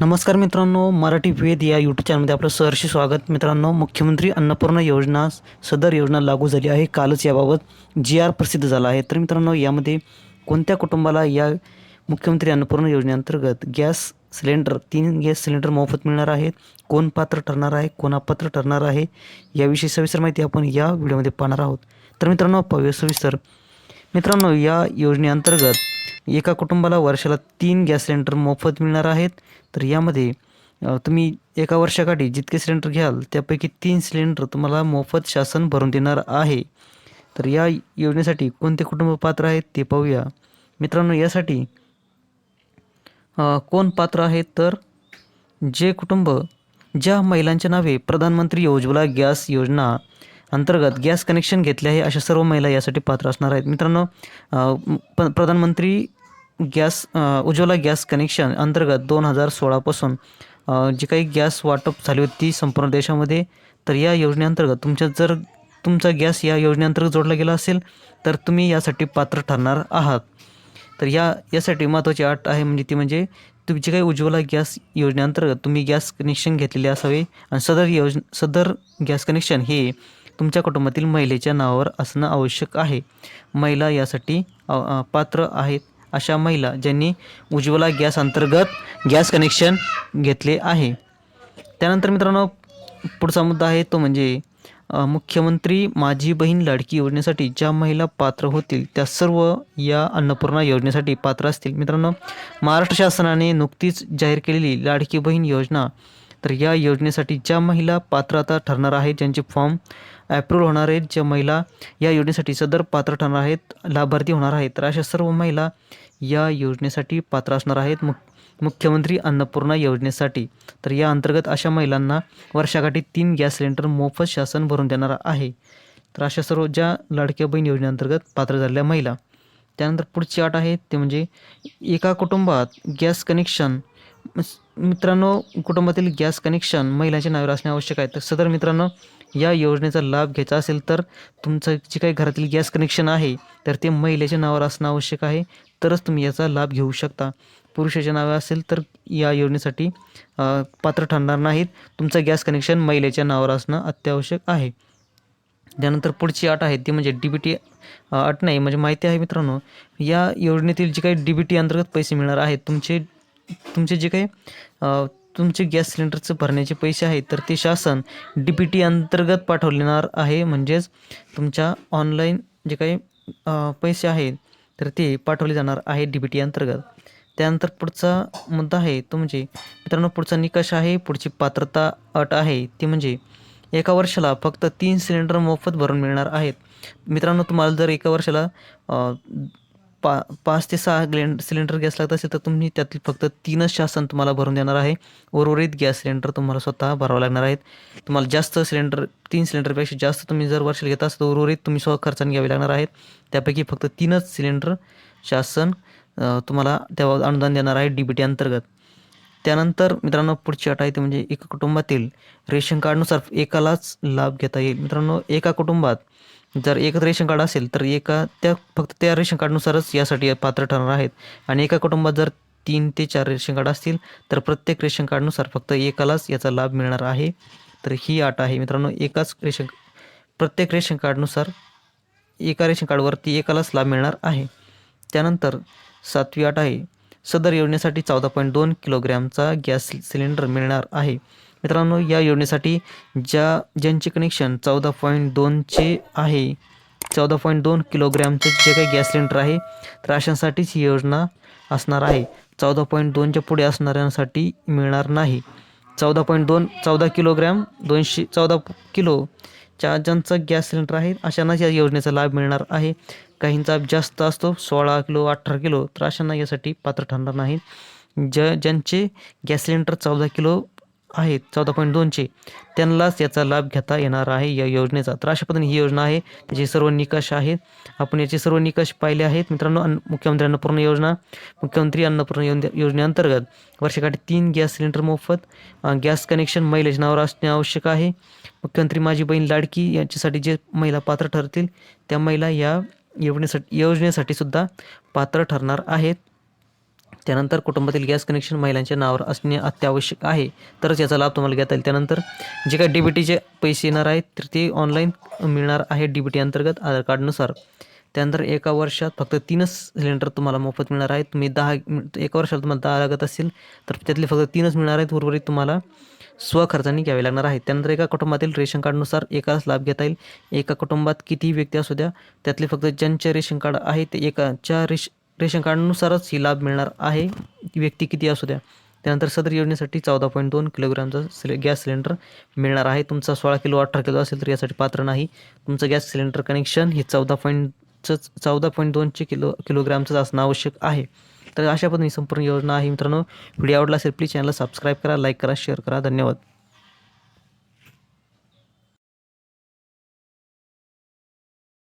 नमस्कार मित्रांनो मराठी वेद या यूट्यूब चॅनलमध्ये आपलं सहर्ष स्वागत. मित्रांनो मुख्यमंत्री अन्नपूर्णा योजना सदर योजना लागू झाली आहे. कालच याबाबत जी आर प्रसिद्ध झाला आहे. तर मित्रांनो यामध्ये कोणत्या कुटुंबाला या मुख्यमंत्री अन्नपूर्णा योजनेअंतर्गत गॅस सिलेंडर तीन गॅस सिलेंडर मोफत मिळणार आहेत कोण पात्र ठरणार आहे? कोण अपात्र ठरणार आहे? याविषयी सविस्तर माहिती आपण या व्हिडिओमध्ये पाहणार आहोत. तर मित्रांनो पाहूया सविस्तर. मित्रांनो या योजनेअंतर्गत एका कुटुंबाला वर्षाला तीन गॅस सिलेंडर मोफत मिळणार आहेत. तर यामध्ये तुम्ही एका वर्षाकाठी जितके सिलेंडर घ्याल त्यापैकी तीन सिलेंडर तुम्हाला मोफत शासन भरून देणार आहे. तर या योजनेसाठी कोणते कुटुंब पात्र आहेत ते पाहूया. मित्रांनो यासाठी कोण पात्र आहेत? तर जे कुटुंब ज्या महिलांच्या नावे प्रधानमंत्री उज्ज्वला गॅस योजना अंतर्गत गॅस कनेक्शन घेतले आहे अशा सर्व महिला यासाठी पात्र असणार आहेत. मित्रांनो प प्रधानमंत्री गॅस उज्ज्वला गॅस कनेक्शन अंतर्गत दोन हजार सोळापासून जी काही गॅस वाटप झाली होती संपूर्ण देशामध्ये तर या योजनेअंतर्गत तुमच्या जर तुमचा गॅस या योजनेअंतर्गत जोडला गेला असेल तर तुम्ही यासाठी पात्र ठरणार आहात. तर या यासाठी महत्त्वाची अट आहे म्हणजे ती म्हणजे तुमची काही उज्ज्वला गॅस योजनेअंतर्गत तुम्ही गॅस कनेक्शन घेतलेले असावे आणि सदर योज सदर गॅस कनेक्शन हे तुमच्या कुटुंबातील महिलेच्या नावावर असणं आवश्यक आहे. महिला यासाठी पात्र आहेत. अशा महिला ज्यांनी उज्ज्वला गॅस अंतर्गत गॅस कनेक्शन घेतले आहे. त्यानंतर मित्रांनो पुढचा मुद्दा आहे तो म्हणजे मुख्यमंत्री माझी बहीण लाडकी योजनेसाठी ज्या महिला पात्र होतील त्या सर्व या अन्नपूर्णा योजनेसाठी पात्र असतील. मित्रांनो महाराष्ट्र शासनाने नुकतीच जाहीर केलेली लाडकी बहीण योजना तर या योजनेसाठी ज्या महिला पात्र आता ठरणार आहेत ज्यांचे फॉर्म ॲप्रूव्ह होणार आहेत ज्या महिला या योजनेसाठी सदर पात्र ठरणार आहेत लाभार्थी होणार आहेत तर अशा सर्व महिला या योजनेसाठी पात्र असणार आहेत. मुख मुख्यमंत्री अन्नपूर्णा योजनेसाठी. तर या अंतर्गत अशा महिलांना वर्षाकाठी तीन गॅस सिलेंडर मोफत शासन भरून देणार आहे. तर अशा सर्व ज्या लाडक्या बहीण योजनेअंतर्गत पात्र झालेल्या महिला त्यानंतर पुढची अट आहे ते म्हणजे एका कुटुंबात गॅस कनेक्शन मित्रांनो कुटुंबातील गॅस कनेक्शन महिलांच्या नावावर असणे आवश्यक आहे. तर सदर मित्रांनो या योजनेचा लाभ घ्यायचा असेल तर तुमचं जे काही घरातील गॅस कनेक्शन आहे तर ते महिलेच्या नावावर असणं आवश्यक आहे. तरच तुम्ही याचा लाभ घेऊ शकता. पुरुषाच्या नावे असेल तर या योजनेसाठी पात्र ठरणार नाहीत. तुमचं गॅस कनेक्शन महिलेच्या नावावर असणं अत्यावश्यक आहे. त्यानंतर पुढची अट आहे ती म्हणजे डी बी टी अट नाही म्हणजे माहिती आहे मित्रांनो या योजनेतील जे काही डी बी टी अंतर्गत पैसे मिळणार आहेत तुमचे तुमचे जे काही तुमचे गॅस सिलेंडरचं भरण्याचे पैसे आहेत तर ते शासन डी पी टी अंतर्गत पाठवणार आहे. म्हणजेच तुमच्या ऑनलाईन जे काही पैसे आहेत तर ते पाठवले जाणार आहे डी बी टी अंतर्गत. त्यानंतर पुढचा मुद्दा आहे तो म्हणजे मित्रांनो पुढचा निकष आहे पुढची पात्रता अट आहे ती म्हणजे एका वर्षाला फक्त तीन सिलेंडर मोफत भरून मिळणार आहेत. मित्रांनो तुम्हाला जर एका वर्षाला पा पाच ते सहा ग्लें सिलेंडर गॅस लागत असेल तर तुम्ही त्यातील फक्त तीनच शासन तुम्हाला भरून देणार आहे. उर्वरित गॅस सिलेंडर तुम्हाला स्वतः भरावं लागणार आहेत. तुम्हाला जास्त सिलेंडर तीन सिलेंडरपेक्षा जास्त तुम्ही जर वर्षाला घेत असाल तर उर्वरित तुम्ही स्व खर्चाने घ्यावे लागणार आहेत. त्यापैकी फक्त तीनच सिलेंडर शासन तुम्हाला त्यावर अनुदान देणार आहे डी बी टी अंतर्गत. त्यानंतर मित्रांनो पुढची अट आहे ते म्हणजे एका कुटुंबातील रेशन कार्डनुसार एकालाच लाभ घेता येईल. मित्रांनो एका कुटुंबात जर एकच रेशन कार्ड असेल तर एका त्या फक्त त्या रेशन कार्डनुसारच यासाठी पात्र ठरणार आहेत. आणि एका कुटुंबात जर तीन ते चार रेशन कार्ड असतील तर प्रत्येक रेशन कार्डनुसार फक्त एकालाच याचा लाभ मिळणार आहे. तर ही अट आहे. मित्रांनो एकाच रेशन प्रत्येक रेशन कार्डनुसार एका रेशन कार्डवरती एकालाच लाभ मिळणार आहे. त्यानंतर सातवी अट आहे. सदर योजनेसाठी चौदा पॉईंट दोन किलोग्रॅमचा गॅस सिलेंडर मिळणार आहे. मित्रांनो या योजनेसाठी ज्या ज्यांचे कनेक्शन चौदा पॉईंट दोनचे आहे चौदा पॉईंट दोन किलोग्रॅमचे जे काही गॅस सिलेंडर आहे तर अशांसाठीच ही योजना असणार आहे. चौदा पॉईंट दोनच्या पुढे असणाऱ्यांसाठी मिळणार नाही. चौदा पॉईंट दोन चौदा किलोग्रॅम दोनशे चौदा किलोच्या ज्यांचा गॅस सिलेंडर आहे अशांनाच या योजनेचा लाभ मिळणार आहे. काहींचा जास्त असतो सोळा किलो अठरा किलो तर अशांना यासाठी पात्र ठरणार नाही ज्या ज्यांचे गॅस सिलेंडर चौदा किलो आहेत. चौदा पॉईंट दोनचे त्यांनाच याचा लाभ घेता येणार आहे या योजनेचा. तर अशा पद्धतीने ही योजना आहे. त्याचे सर्व निकष आहेत. आपण याचे सर्व निकष पाहिले आहेत. मित्रांनो अन्न मुख्यमंत्री अन्नपूर्ण योजना मुख्यमंत्री अन्नपूर्ण योजनेअंतर्गत वर्षाकाठी तीन गॅस सिलेंडर मोफत गॅस कनेक्शन महिलेच्या नावावर असणे आवश्यक आहे. मुख्यमंत्री माझी बहीण लाडकी यांच्यासाठी जे महिला पात्र ठरतील त्या महिला या योजनेसाठी योजनेसाठी सुद्धा पात्र ठरणार आहेत. त्यानंतर कुटुंबातील गॅस कनेक्शन महिलांच्या नावावर असणे अत्यावश्यक आहे. तरच याचा लाभ तुम्हाला घेता येईल. त्यानंतर जे काही डी बी टीचे पैसे येणार आहेत तर ते ऑनलाईन मिळणार आहे डी बी टी अंतर्गत आधार कार्डनुसार. त्यानंतर एका वर्षात फक्त तीनच सिलेंडर तुम्हाला मोफत मिळणार आहेत. तुम्ही दहा एका वर्षाला तुम्हाला दहा लागत असेल तर त्यातले फक्त तीनच मिळणार आहेत. उर्वरित तुम्हाला स्वखर्चाने घ्यावे लागणार आहेत. त्यानंतर एका कुटुंबातील रेशन कार्डनुसार एकाच लाभ घेता येईल. एका कुटुंबात कितीही व्यक्ती असू द्या त्यातले फक्त ज्यांचे रेशन कार्ड आहे ते एकाच्या रेश रेशन कार्डनुसारच ही लाभ मिळणार आहे. ती व्यक्ती किती असू द्या. त्यानंतर सदर योजनेसाठी चौदा पॉईंट दोन किलोग्रामचा सिले गॅस सिलेंडर मिळणार आहे. तुमचा सोळा किलो अठरा किलो असेल तर यासाठी पात्र नाही. तुमचं गॅस सिलेंडर कनेक्शन हे चौदा पॉईंटचंच चौदा पॉईंट दोनचे किलो किलोग्रामचंच असणं आवश्यक आहे. तर अशा पद्धतीने संपूर्ण योजना आहे मित्रांनो. व्हिडिओ आवडला असेल प्लीज चॅनलला सबस्क्राईब करा लाईक करा शेअर करा. धन्यवाद.